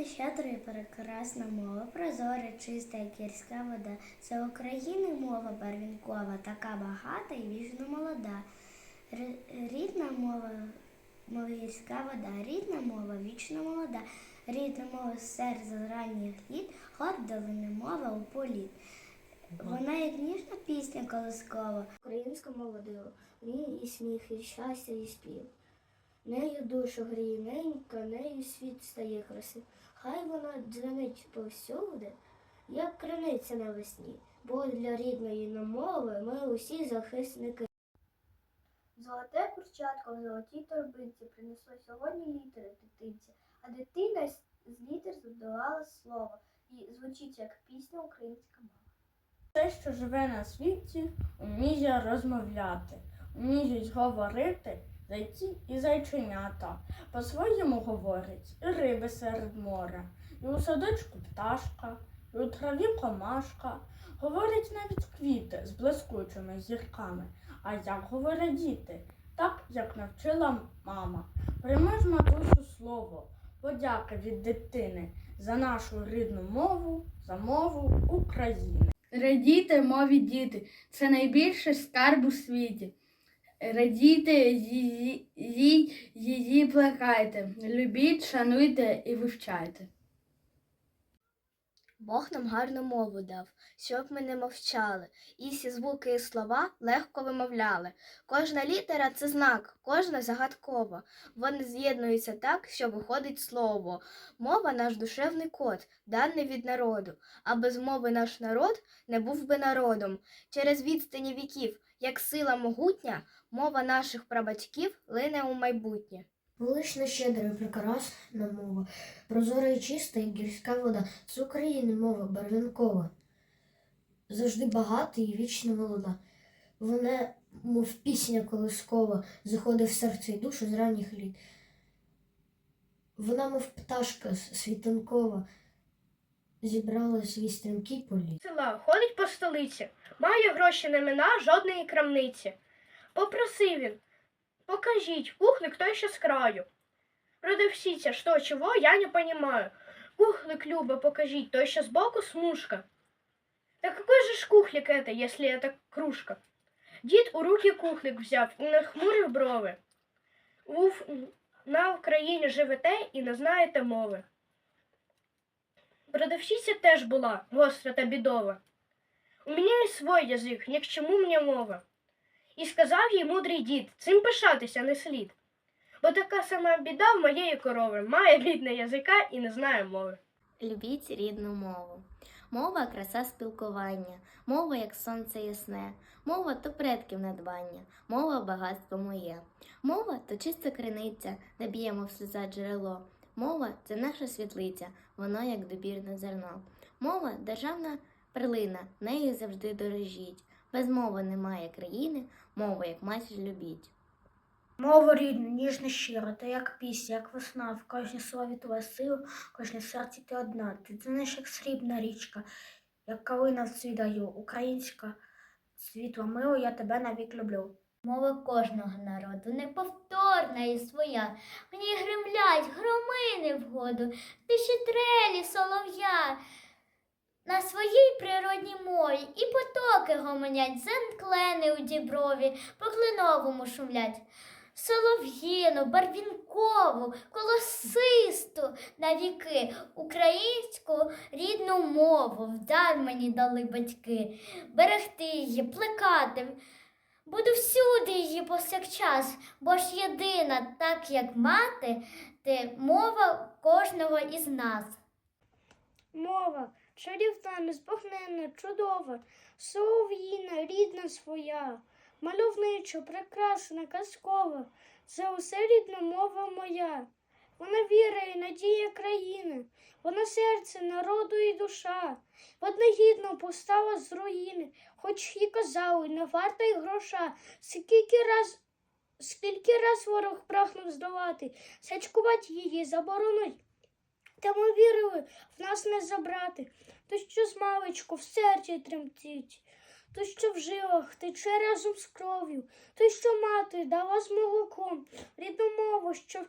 Ніжна, щедра і прекрасна мова, прозора, чиста як гірська вода. Це України мова барвінкова, така багата і вічно молода. Рідна мова, гірська вода, рідна мова вічно молода. Рідна мова серця з ранніх літ, лине мова у політ. Вона як ніжна пісня колискова. Українська мова диво, мрія і сміх, і щастя, і спів. Нею душу гріє ненька, нею світ стає красив. Хай вона дзвенить повсюди, як криниця навесні, бо для рідної нам мови ми усі захисники. Золоте курчатко в золотій торбинці принесло сьогодні літери дитинці, а дитина з літер збудувала слово і звучить як пісня українська мова. Те, що живе на світі, вміє розмовляти, вміють говорити зайці і зайченята. По-своєму говорять і риби серед моря, і у садочку пташка, і у траві комашка. Говорять навіть квіти з блискучими зірками. А як говорять діти? Так, як навчила мама. Прийми ж матусю слово, подяка від дитини за нашу рідну мову, за мову України. Радійте, мові діти, це найбільший скарб у світі. Радійте її, її плекайте, любіть, шануйте і вивчайте. Бог нам гарну мову дав, щоб ми не мовчали, і всі звуки і слова легко вимовляли. Кожна літера це знак, кожна загадкова. Вони з'єднуються так, що виходить слово. Мова наш душевний код, даний від народу. А без мови наш народ не був би народом. Через відстані віків, як сила могутня, мова наших прабатьків лине у майбутнє. Велична щедра і прекрасна мова, прозора і чиста, як гірська вода. Це України мова барвінкова, завжди багата і вічно молода. Вона, мов пісня колискова, заходить в серце і душу з ранніх літ. Вона, мов пташка світанкова, зібрала свій стрімкий політ. села, ходить по столиці, має гроші на мина жодної крамниці. Попросив він, покажіть, кухлик той ще з краю. Продавщиця, что, чего, я не понимаю. Кухлик, Люба, покажіть, той ще збоку смужка. Да какой же ж кухлик это, если это кружка? Дід у руки кухлик взяв і нахмурив брови. Уф, на Україні живете і не знаєте мови. Продавщиця теж була гостра та бідова. У мене є свій язик, ні к чому мені мова. І сказав їй мудрий дід, цим пишатися не слід. Бо така сама біда в моєї корови, має бідне язика і не знає мови. Любіть рідну мову. Мова краса спілкування, мова як сонце ясне, мова то предків надбання, мова багатство моє. Мова то чиста криниця, де б'ємо в сльоза джерело. Мова це наша світлиця, воно як добірне зерно. Мова державна перлина, нею завжди дорожіть. Без мови немає країни, мову як матір любіть. Мова рідна, ніжна щира, та як пісня, як весна, в кожній слові твоя сила, в кожній серці ти одна. Ти дзвониш, як срібна річка, як калина в цвідаю, українська світло мило, я тебе навік люблю. Мова кожного народу неповторна і своя. В ній гремлять громини вгоду, тиші трелі солов'я. На своїй природній мові і потоки гомонять, зенклени у діброві, по клиновому шумлять. Солов'їну, барвінкову, колосисту на віки, українську рідну мову вдар мені дали батьки, берегти її, плекати. Буду всюди її повсякчас, бо ж єдина, так як мати, ти мова кожного із нас. Мова чарівна, незбагненна, чудова, солов'їна, рідна своя, мальовнича, прекрасна, казкова, це усе рідна мова моя. Вона віра і надія країни, вона серце народу і душа. Вона гідно постала з руїни, хоч і казали, не варта й гроша. Скільки раз, скільки раз ворог прагнув здолати, сячкувати її заборонить. Та ми вірили в нас не забрати, то що з маличку в серці тремтить, то що в жилах тече разом з кров'ю, то що мати дала з молоком рідну мову, що